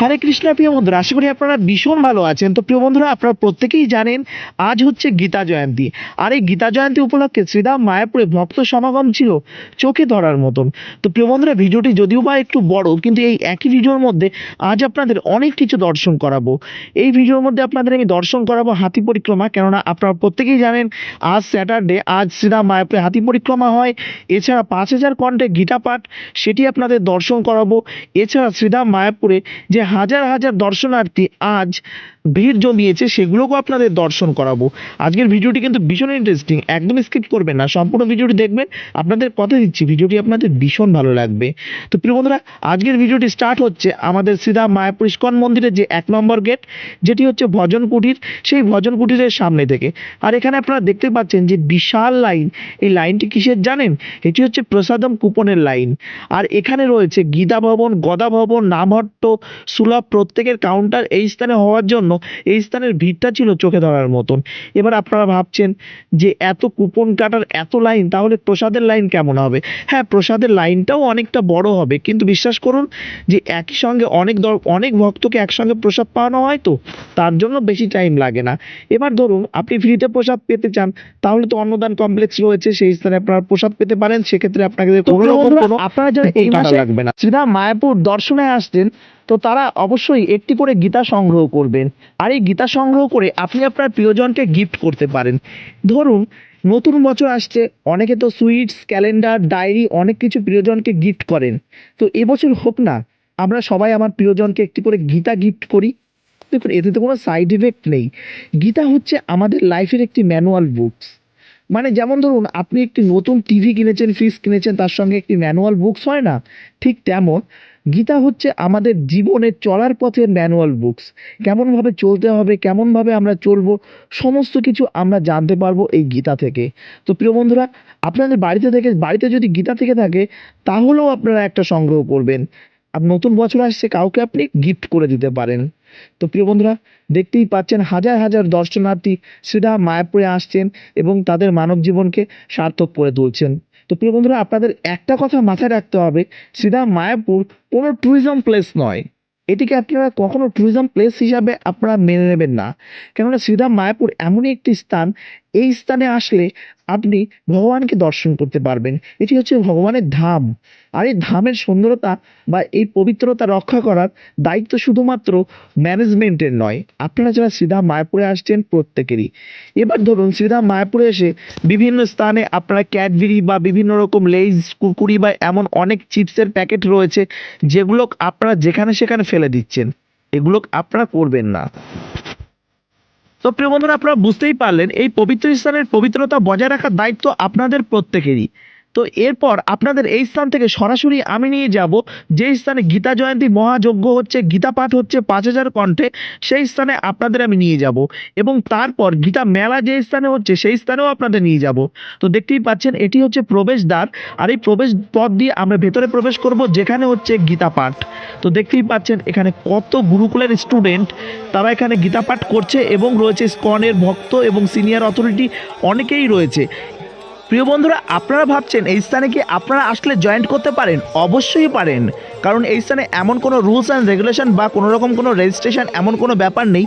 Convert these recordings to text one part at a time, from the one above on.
হরে কৃষ্ণ প্রিয় বন্ধুরা, আশা করি আপনারা ভীষণ ভালো আছেন। তো প্রিয় বন্ধুরা, আপনারা প্রত্যেকেই জানেন, আজ হচ্ছে গীতা জয়ন্তী। আর এই গীতা জয়ন্তী উপলক্ষে শ্রীরাম মায়াপুরে ভক্ত সমাগম ছিল চোখে ধরার মতন। তো প্রিয় বন্ধুরা, ভিডিওটি যদিও বা একটু বড়, কিন্তু এই একই ভিডিওর মধ্যে আজ আপনাদের অনেক কিছু দর্শন করাবো। এই ভিডিওর মধ্যে আপনাদের আমি দর্শন করাবো হাতি পরিক্রমা, কেননা আপনারা প্রত্যেকেই জানেন, আজ স্যাটারডে, আজ শ্রীরাম মায়াপুরে হাতি পরিক্রমা হয়। এছাড়া পাঁচ হাজার কণ্ঠে গীতা পাঠ, সেটি আপনাদের দর্শন করাবো। এছাড়া শ্রীরাম মায়াপুরে যে হাজার হাজার দর্শনার্থী আজ ভিড় জমিয়েছে, সেগুলোকেও আপনাদের দর্শন করাবো। আজকের ভিডিওটি কিন্তু ভীষণ ইন্টারেস্টিং একদম স্কিপ করবেন না। সম্পূর্ণ ভিডিওটি দেখবেন, আপনাদের কথা দিচ্ছি, ভিডিওটি আপনাদের ভীষণ ভালো লাগবে। তো প্রিয় বন্ধুরা, আজকের ভিডিওটি স্টার্ট হচ্ছে আমাদের শ্রীরাম মায়াপুর ইস্কন মন্দিরের যে এক নম্বর গেট যেটি হচ্ছে ভজন কুটির। সেই ভজন কুটিরের সামনে থেকে। আর এখানে আপনারা দেখতে পাচ্ছেন যে বিশাল লাইন। এই লাইনটি কিসের জানেন? এটি হচ্ছে প্রসাদম কুপনের লাইন। আর এখানে রয়েছে গীতা ভবন, গদা ভবন, নামহট্ট, সুলভ প্রত্যেকের কাউন্টার এই স্থানে হওয়ার জন্য এই স্থানের ভিড়টা ছিল চোখে ধরার মতন। এবার আপনারা ভাবছেন যে এত কুপন কাটার এত লাইন তাহলে প্রসাদের লাইন কেমন হবে? হ্যাঁ প্রসাদের লাইনটাও অনেকটা বড় হবে কিন্তু বিশ্বাস করুন যে একই সঙ্গে অনেক অনেক ভক্তকে একসঙ্গে প্রসাদ পাওয়ানো হয় তো তার জন্য বেশি টাইম লাগে না। এবার ধরুন আপনি ফ্রিতে প্রসাদ পেতে চান তাহলে তো অন্নদান কমপ্লেক্স রয়েছে সেই স্থানে আপনারা প্রসাদ পেতে পারেন সেক্ষেত্রে আপনাকে কোনো রকম কোনো আপনারা যেন এই মাসে লাগবে না। শ্রীরাম মায়াপুর দর্শনে আসছেন তো তারা অবশ্যই একটি করে গীতা সংগ্রহ করবেন। আর এই গীতা সংগ্রহ করে আপনি আপনার প্রিয়জনকে গিফট করতে পারেন। ধরুন, নতুন বছর আসছে, অনেকে তো সুইটস ক্যালেন্ডার ডায়েরি অনেক কিছু প্রিয়জনকে গিফট করেন। তো এবছর হোক না, আমরা সবাই আমার প্রিয়জনকে একটি করে গীতা গিফট করি। দেখুন, এতে তো কোনো সাইড ইফেক্ট নেই। গীতা হচ্ছে আমাদের লাইফের একটি ম্যানুয়াল বুকস মানে যেমন ধরুন, আপনি একটি নতুন টিভি কিনেছেন ফ্রিজ কিনেছেন, তার সঙ্গে একটি ম্যানুয়াল বুকস হয় না? ঠিক তেমন গীতা হচ্ছে আমাদের জীবনের চলার পথের ম্যানুয়াল বুকস কেমনভাবে চলতে হবে, কেমনভাবে আমরা চলবো, সমস্ত কিছু আমরা জানতে পারব এই গীতা থেকে। তো প্রিয় বন্ধুরা, আপনাদের বাড়িতে থেকে, বাড়িতে যদি গীতা থেকে থাকে, তাহলেও আপনারা একটা সংগ্রহ করবেন। আর নতুন বছর আসছে, কাউকে আপনি গিফট করে দিতে পারেন। তো প্রিয় বন্ধুরা, দেখতেই পাচ্ছেন হাজার হাজার দর্শনার্থী শ্রীরাম মায়াপুরে আসছেন এবং তাদের মানব জীবনকে সার্থক করে তুলছেন। তো প্রিয় বন্ধুরা, আপনাদের একটা কথা মাথায় রাখতে হবে, সিধা মায়াপুর কোনো ট্যুরিজম প্লেস নয়। এটিকে আপনারা কখনো ট্যুরিজম প্লেস হিসাবে আপনারা মেনে নেবেন না। কেননা সিধা মায়াপুর এমনই একটি স্থান এই স্থানে আসলে আপনি ভগবানকে দর্শন করতে পারবেন। এটি হচ্ছে ভগবানের ধাম। আর এই ধামের সুন্দরতা বা এই পবিত্রতা রক্ষা করার দায়িত্ব শুধুমাত্র ম্যানেজমেন্টের নয়, আপনারা যারা শ্রীরাম মায়াপুরে আসছেন প্রত্যেকেরই। এবার ধরুন শ্রীরাম মায়াপুরে এসে বিভিন্ন স্থানে আপনারা ক্যাডবেরি বা বিভিন্ন রকম লেইজ, কুরকুরি বা এমন অনেক চিপসের প্যাকেট রয়েছে, যেগুলো আপনারা যেখানে সেখানে ফেলে দিচ্ছেন। এগুলো আপনারা করবেন না। তো প্রিয় বন্ধুরা, আপনারা বুঝতেই পারলেন, এই পবিত্র স্থানের পবিত্রতা বজায় রাখার দায়িত্ব আপনাদের প্রত্যেকেরই। তো এরপর আপনাদের এই স্থান থেকে সরাসরি আমি নিয়ে যাব। যে স্থানে গীতা জয়ন্তী মহাযজ্ঞ হচ্ছে, গীতা পাঠ হচ্ছে পাঁচ হাজার কণ্ঠে, সেই স্থানে আপনাদের আমি নিয়ে যাব। এবং তারপর গীতা মেলা যে স্থানে হচ্ছে, সেই স্থানেও আপনাদের নিয়ে যাব। তো দেখতেই পাচ্ছেন, এটি হচ্ছে প্রবেশদ্বার। আর এই প্রবেশ পথ দিয়ে আমরা ভেতরে প্রবেশ করব, যেখানে হচ্ছে গীতা পাঠ। তো দেখতেই পাচ্ছেন, এখানে কত গুরুকুলের স্টুডেন্ট, তারা এখানে গীতা পাঠ করছে এবং রয়েছে স্কনের ভক্ত এবং সিনিয়র অথরিটি, অনেকেই রয়েছে। প্রিয় বন্ধুরা, আপনারা ভাবছেন এই স্থানে কি আপনারা আসলে জয়েন্ট করতে পারেন? অবশ্যই পারেন। কারণ এই স্থানে এমন কোনো রুলস অ্যান্ড রেগুলেশন বা কোনো রকম কোনো রেজিস্ট্রেশন এমন কোনো ব্যাপার নেই।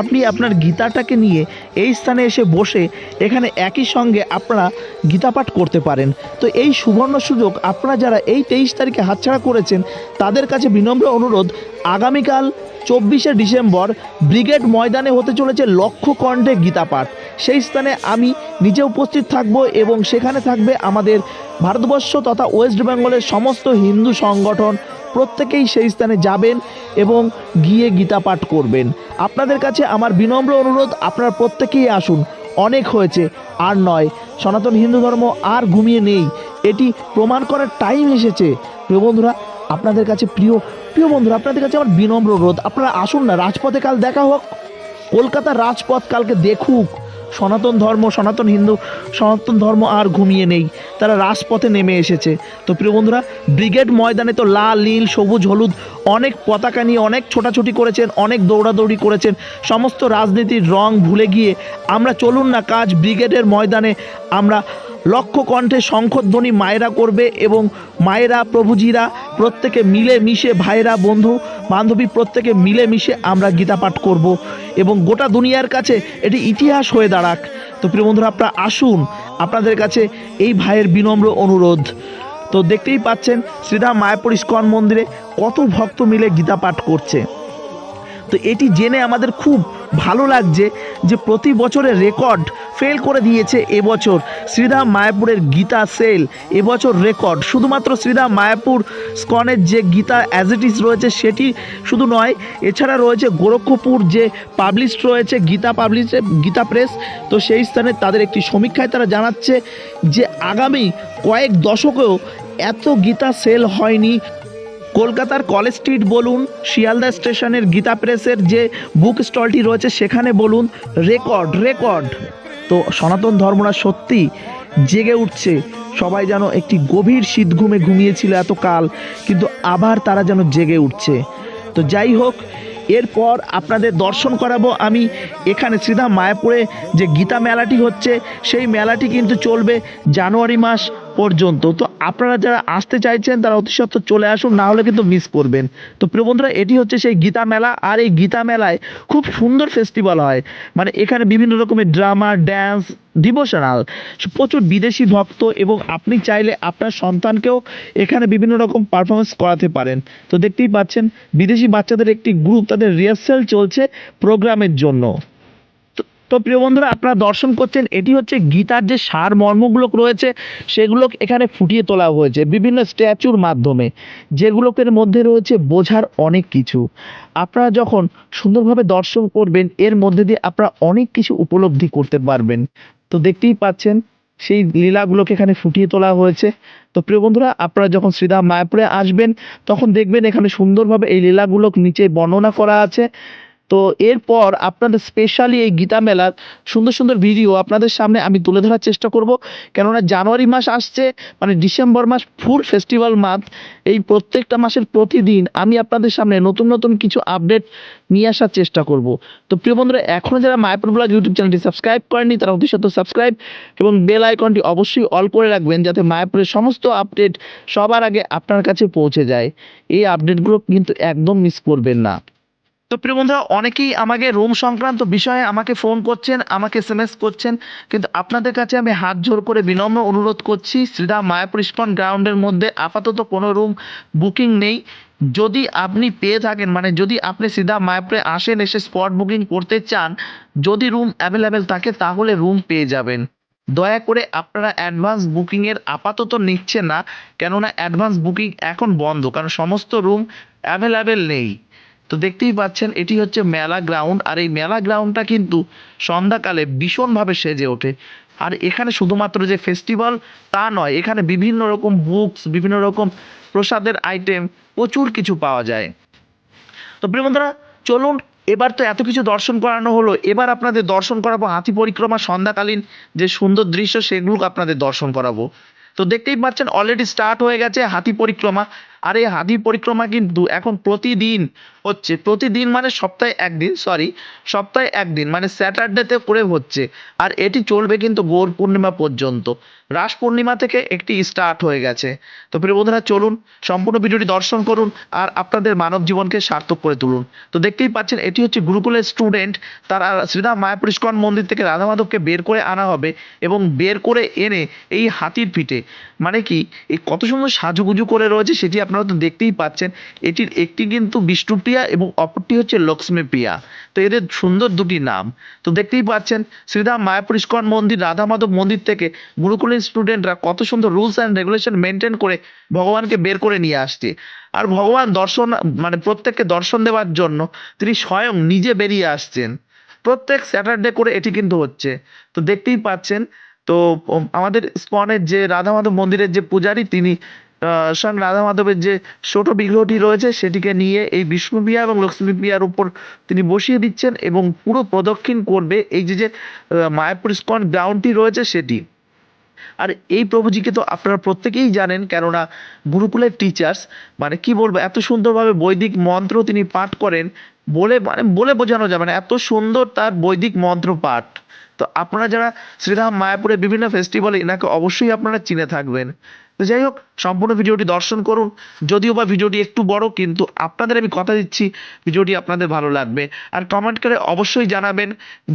আপনি আপনার গীতাটাকে নিয়ে এই স্থানে এসে বসে এখানে একই সঙ্গে আপনারা গীতাপাঠ করতে পারেন। তো এই সুবর্ণ সুযোগ আপনারা যারা এই তেইশ তারিখে হাতছাড়া করেছেন, তাদের কাছে বিনম্র অনুরোধ আগামীকাল চব্বিশে ডিসেম্বর ব্রিগেড ময়দানে হতে চলেছে লক্ষ কণ্ঠে গীতা পাঠ সেই স্থানে আমি নিজে উপস্থিত থাকব এবং সেখানে থাকবে আমাদের ভারতবর্ষ তথা ওয়েস্ট বেঙ্গলের সমস্ত হিন্দু সংগঠন। প্রত্যেকেই সেই স্থানে যাবেন এবং গিয়ে গীতা পাঠ করবেন। আপনাদের কাছে আমার বিনম্র অনুরোধ, আপনারা প্রত্যেকেই আসুন। অনেক হয়েছে, আর নয়। সনাতন হিন্দু ধর্ম আর ঘুমিয়ে নেই। এটি প্রমাণ করার টাইম এসেছে। বন্ধুরা আপনাদের কাছে প্রিয় প্রিয় বন্ধুরা, আপনাদের কাছে আমার বিনম্র অনুরোধ। আপনারা আসুন না, রাজপথে কাল দেখা হোক। কলকাতার রাজপথ কালকে দেখুক। সনাতন ধর্ম, সনাতন হিন্দু, সনাতন ধর্ম আর ঘুমিয়ে নেই। তারা রাজপথে নেমে এসেছে। তো প্রিয় বন্ধুরা, ব্রিগেড ময়দানে তো লাল, নীল, সবুজ, হলুদ অনেক পতাকা নিয়ে অনেক ছোটাছুটি করেছেন, অনেক দৌড়াদৌড়ি করেছেন। সমস্ত রাজনীতির রং ভুলে গিয়ে আমরা চলুন না, কাজ ব্রিগেডের ময়দানে আমরা লক্ষ কণ্ঠে শঙ্খধ্বনি মায়েরা করবে এবং মায়েরা, প্রভুজিরা প্রত্যেকে মিলে মিশে ভাইরা, বন্ধু, বান্ধবী প্রত্যেকে মিলে মিশে আমরা গীতা পাঠ করব এবং গোটা দুনিয়ার কাছে এটি ইতিহাস হয়ে দাঁড়াক। তো প্রিয় বন্ধুরা, আপনারা আসুন, আপনাদের কাছে এই ভাইয়ের বিনম্র অনুরোধ। তো দেখতেই পাচ্ছেন শ্রীরাম মায়াপুর ইস্কন মন্দিরে কত ভক্ত মিলে গীতা পাঠ করছে। তো এটি জেনে আমাদের খুব ভালো লাগছে যে প্রতি বছরের রেকর্ড ফেল করে দিয়েছে এবছর শ্রীধাম মায়াপুরের গীতা সেল, এবছর রেকর্ড। শুধুমাত্র শ্রীধাম মায়াপুর স্কনের যে গীতা অ্যাজ ইট ইজ রয়েছে সেটি শুধু নয়, এছাড়া রয়েছে গোরক্ষপুর যে পাবলিশ রয়েছে গীতা পাবলিশ গীতা প্রেস তো সেই স্থানে তাদের একটি সমীক্ষায় তারা জানাচ্ছে যে আগামী কয়েক দশকেও এত গীতা সেল হয়নি। কলকাতার কলেজ স্ট্রিট বলুন, শিয়ালদা স্টেশনের গীতা প্রেসের যে বুক স্টলটি রয়েছে, সেখানে বলুন, রেকর্ড রেকর্ড। তো সনাতন ধর্মরা সত্যি জেগে উঠছে। সবাই যেন একটি গভীর শীত ঘুমে ঘুমিয়েছিল এত কাল কিন্তু আবার তারা যেন জেগে উঠছে। তো যাই হোক, এরপর আপনাদের দর্শন করাবো আমি এখানে শ্রীধাম মায়াপুরে যে গীতা মেলাটি হচ্ছে, সেই মেলাটি কিন্তু চলবে জানুয়ারি মাস পর্যন্ত। তো আপনারা যারা আসতে চাইছেন, তারা অতি সত্ত্বর চলে আসুন, না হলে কিন্তু মিস করবেন। তো প্রিয় বন্ধুরা, এটি হচ্ছে সেই গীতা মেলা, আর এই গীতা মেলায় খুব সুন্দর ফেস্টিভ্যাল হয়। মানে এখানে বিভিন্ন রকমের ড্রামা ড্যান্স ডিভোশনাল প্রচুর বিদেশি ভক্ত, এবং আপনি চাইলে আপনার সন্তানকেও এখানে বিভিন্ন রকম পারফরমেন্স করাতে পারেন। তো দেখতেই পাচ্ছেন, বিদেশি বাচ্চাদের একটি গ্রুপ তাদের রিহার্সাল চলছে প্রোগ্রামের জন্য। তো- প্রিয় বন্ধুরা, আপনারা দর্শন করছেন, এটি হচ্ছে গীতার যে সার মর্মগুলো রয়েছে সেগুলো এখানে ফুটিয়ে তোলা হয়েছে বিভিন্ন স্ট্যাচুর মাধ্যমে, যেগুলোকের মধ্যে রয়েছে বোঝার অনেক কিছু। আপনারা যখন সুন্দরভাবে দর্শন করবেন, এর মধ্যে দিয়ে আপনারা অনেক কিছু উপলব্ধি করতে পারবেন। তো দেখতেই পাচ্ছেন, সেই লীলাগুলোকে এখানে ফুটিয়ে তোলা হয়েছে। তো প্রিয় বন্ধুরা, আপনারা যখন শ্রীধাম মায়াপুরে আসবেন, তখন দেখবেন এখানে সুন্দরভাবে এই লীলাগুলো নিচে বর্ণনা করা আছে। তো এরপর আপনাদের স্পেশালি এই গীতা মেলার সুন্দর সুন্দর ভিডিও আপনাদের সামনে আমি তুলে ধরার চেষ্টা করব। কেননা জানুয়ারি মাস আসছে মানে ডিসেম্বর মাস ফুল ফেস্টিভ্যাল মান্থ এই প্রত্যেকটা মাসের প্রতিদিন আমি আপনাদের সামনে নতুন নতুন কিছু আপডেট নিয়ে আসার চেষ্টা করব। তো প্রিয় বন্ধুরা এখনও যারা মায়াপুর ব্লগ ইউটিউব চ্যানেলটি সাবস্ক্রাইব করেনি তারা অতি সত্ত্বর সাবস্ক্রাইব এবং বেল আইকনটি অবশ্যই অল করে রাখবেন যাতে মায়াপুরের সমস্ত আপডেট সবার আগে আপনার কাছে পৌঁছে যায়। এই আপডেটগুলো কিন্তু একদম মিস করবেন না। তো প্রিয় বন্ধুরা, অনেকেই আমাকে রুম সংক্রান্ত বিষয়ে আমাকে ফোন করছেন, আমাকে এস করছেন, কিন্তু আপনাদের কাছে আমি হাত জোর করে বিনম্র অনুরোধ করছি, শ্রীরাম মায়াপুর ইস্কন গ্রাউন্ডের মধ্যে আপাতত কোনো রুম বুকিং নেই। যদি আপনি পেয়ে থাকেন মানে যদি আপনি সিধা মায়াপুরে আসেন, এসে স্পট বুকিং করতে চান, যদি রুম অ্যাভেলেবেল থাকে, তাহলে রুম পেয়ে যাবেন। দয়া করে আপনারা অ্যাডভান্স বুকিংয়ের আপাতত নিচ্ছেন না, কেননা অ্যাডভান্স বুকিং এখন বন্ধ, কারণ সমস্ত রুম অ্যাভেলেবেল নেই। তো দেখতেই পাচ্ছেন, এটি হচ্ছে মেলা গ্রাউন্ড আর এই মেলা গ্রাউন্ডটা কিন্তু সন্ধ্যাকালে ভীষণভাবে সেজে ওঠে। আর এখানে শুধুমাত্র যে ফেস্টিভ্যাল তা নয়, এখানে বিভিন্ন রকম বুকস বিভিন্ন রকম প্রসাদের আইটেম প্রচুর কিছু পাওয়া যায়। তো প্রিয় বন্ধুরা, চলুন, এবার তো এত কিছু দর্শন করানো হলো, এবার আপনাদের দর্শন করাবো হাতি পরিক্রমা সন্ধ্যাকালীন যে সুন্দর দৃশ্য সেগুলো আপনাদের দর্শন করাবো। তো দেখতেই পাচ্ছেন অলরেডি স্টার্ট হয়ে গেছে হাতি পরিক্রমা। আর এই হাতি পরিক্রমা কিন্তু এখন প্রতিদিন হচ্ছে, প্রতিদিন মানে সপ্তাহে একদিন সরি সপ্তাহে একদিন মানে স্যাটারডেতে করে হচ্ছে। আর এটি চলবে কিন্তু গৌর পূর্ণিমা পর্যন্ত। রাস পূর্ণিমা থেকে একটি স্টার্ট হয়ে গেছে। তো প্রিয় বন্ধুরা, চলুন, সম্পূর্ণ ভিডিওটি দর্শন করুন আর আপনাদের মানব জীবনকে সার্থক করে তুলুন। তো দেখতেই পাচ্ছেন, এটি হচ্ছে গুরুকুলের স্টুডেন্ট তারা শ্রীরাম মায়াপুর ইস্কন মন্দির থেকে রাধা মাধবকে বের করে আনা হবে এবং বের করে এনে এই হাতির পিঠে মানে কি, এই কত সুন্দর সাজুগুজু করে রয়েছে, সেটি আপনারা তো দেখতেই পাচ্ছেন, এটির একটি কিন্তু বিষ্ণুপ্রিয়া এবং অপরটি হচ্ছে লক্ষ্মীপ্রিয়া। তো এদের সুন্দর দুটি নাম। তো দেখতেই পাচ্ছেন শ্রীরাম মায়াপুর ইস্কন মন্দির, রাধা মাধব মন্দির থেকে গুরুকুলের স্টুডেন্টরা কত সুন্দর রুলস অ্যান্ড রেগুলেশন মেনটেন করে ভগবানকে বের করে নিয়ে আসছে। আর ভগবান দর্শন মানে প্রত্যেককে দর্শন দেওয়ার জন্য তিনি স্বয়ং নিজে বেরিয়ে আসছেন। প্রত্যেক স্যাটারডে করে এটি কিন্তু হচ্ছে। তো দেখতেই পাচ্ছেন, তো আমাদের স্পনের যে রাধা মাধব মন্দিরের যে পূজারী, তিনি স্বয়ং রাধা মাধবের যে ছোট বিগ্রহটি রয়েছে, সেটিকে নিয়ে এই বিষ্ণু বিষ্ণুপ্রিয়া এবং লক্ষ্মী লক্ষ্মীপ্রিয়ার উপর তিনি বসিয়ে দিচ্ছেন এবং পুরো প্রদক্ষিণ করবে এই যে যে মায়াপুর স্কন গ্রাউন্ডটি রয়েছে সেটি। আর এই প্রভুজিকে তো আপনারা প্রত্যেকেই জানেন, কেননা গুরুকুলের টিচার্স মানে কি বলব, এত সুন্দরভাবে বৈদিক মন্ত্র তিনি পাঠ করেন, বলে মানে বলে বোঝানো যাবে না এত সুন্দর তার বৈদিক মন্ত্র পাঠ। তো আপনারা যারা শ্রীধাম মায়াপুরের বিভিন্ন ফেস্টিভ্যালে এনাকে অবশ্যই আপনারা চিনে থাকবেন। তো যাই হোক, সম্পূর্ণ ভিডিওটি দর্শন করুন। যদিও বা ভিডিওটি একটু বড়, কিন্তু আপনাদের আমি কথা দিচ্ছি, ভিডিওটি আপনাদের ভালো লাগবে। আর কমেন্ট করে অবশ্যই জানাবেন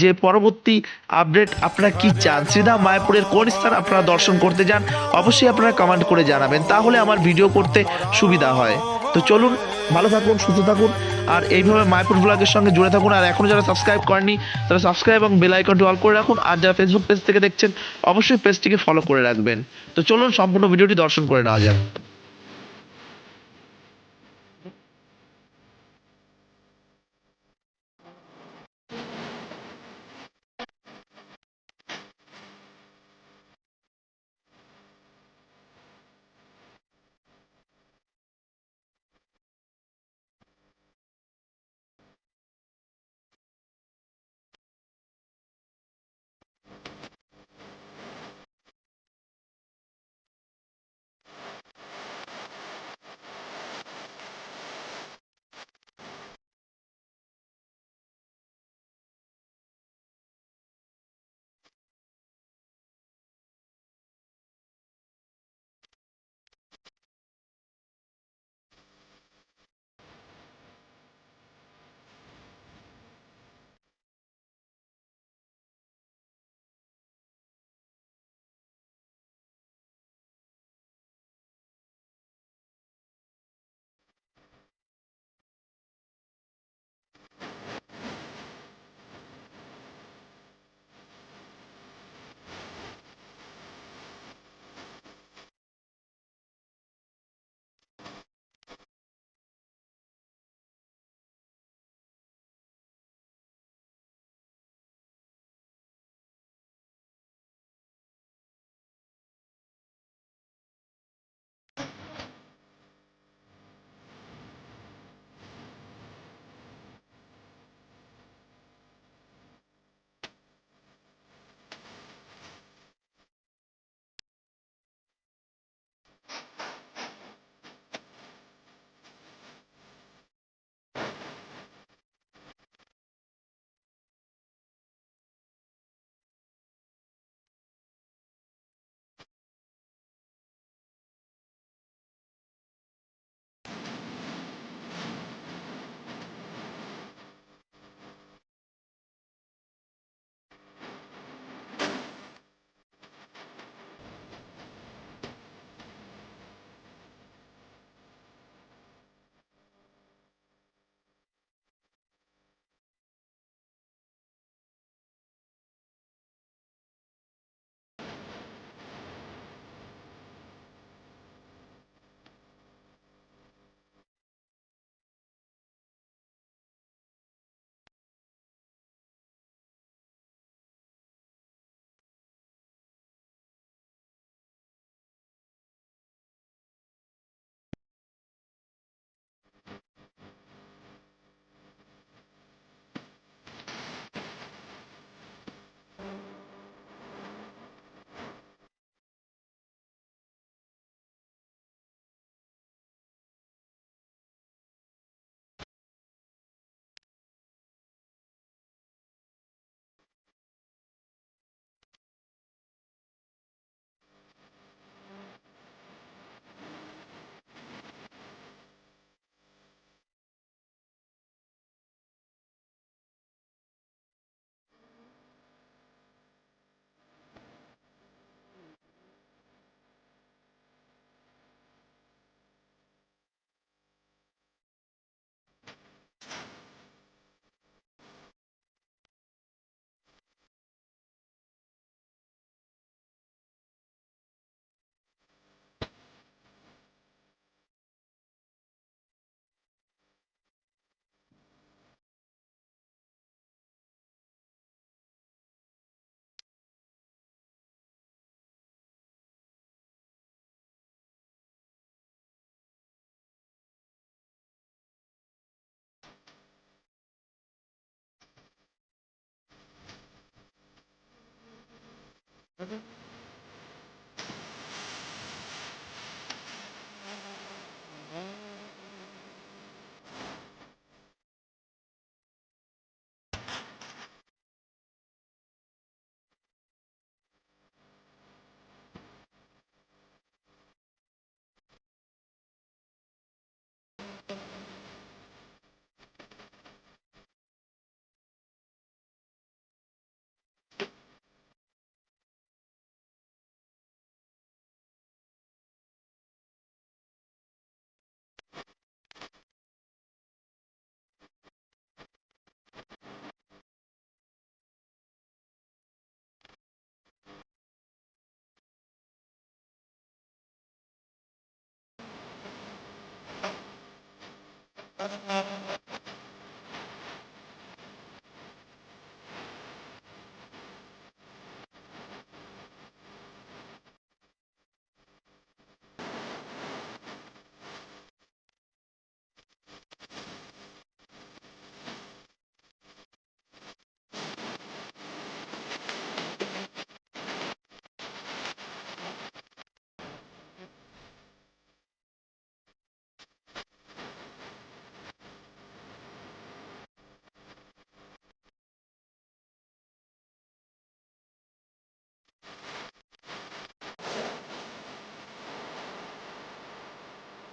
যে পরবর্তী আপডেট আপনারা কি চান। শ্রীধাম মায়াপুরের কোন স্থান আপনারা দর্শন করতে যান অবশ্যই আপনারা কমেন্ট করে জানাবেন। তাহলে আমার ভিডিও করতে সুবিধা হয়। তো চলুন, ভালো থাকুন, সুস্থ থাকুন, আর এইভাবে মায়াপুর ব্লগের সঙ্গে জুড়ে থাকুন, আর এখনও যারা সাবস্ক্রাইব করেনি তারা সাবস্ক্রাইব এবং বেল আইকনটি অল করে রাখুন, আর যারা ফেসবুক পেজ থেকে দেখছেন, অবশ্যই পেজটিকে ফলো করে রাখবেন। তো চলুন, সম্পূর্ণ ভিডিওটি দর্শন করে নেওয়া যাক। Mm-hmm. Mm-hmm.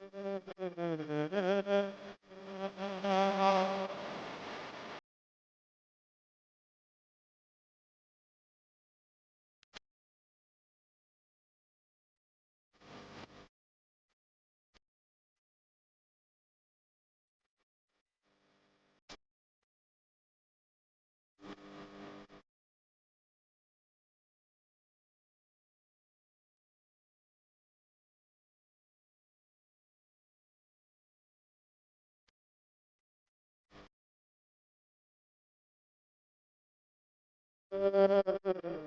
Mm-hmm. Thank.